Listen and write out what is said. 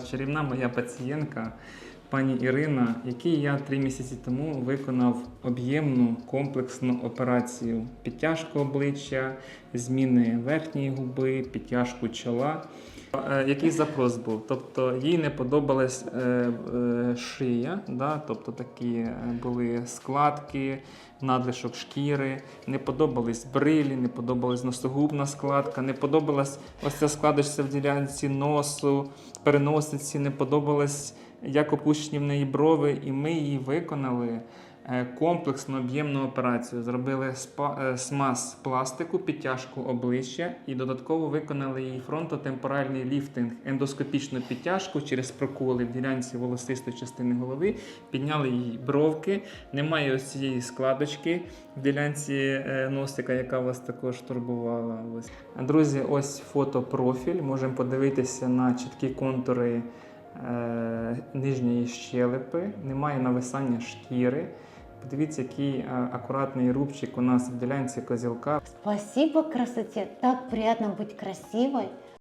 Чарівна моя пацієнтка, пані Ірина, якій я три місяці тому виконав об'ємну комплексну операцію підтяжку обличчя, зміни верхньої губи, підтяжку чола. Е, Який запрос був? Тобто їй не подобалась е, е, шия, да? тобто такі були складки, надлишок шкіри, не подобались брилі, не подобалась носогубна складка, не подобалась ось ця складочка в ділянці носу, переносиці, не подобалось, як опущені в неї брови, і ми її виконали е, комплексну об'ємну операцію. Зробили е, смаз пластику, підтяжку обличчя і додатково виконали її фронтотемпоральний ліфтинг, ендоскопічну підтяжку через проколи в ділянці волосистої частини голови, підняли її бровки. Немає ось цієї складочки в ділянці е, носика, яка вас також турбувала. Друзі, ось фотопрофіль. Можемо подивитися на чіткі контури нижньої щелепи, немає нависання шкіри. Подивіться, який е, акуратний рубчик у нас в ділянці козілка. Спасибо красоте. Так приємно бути красивой.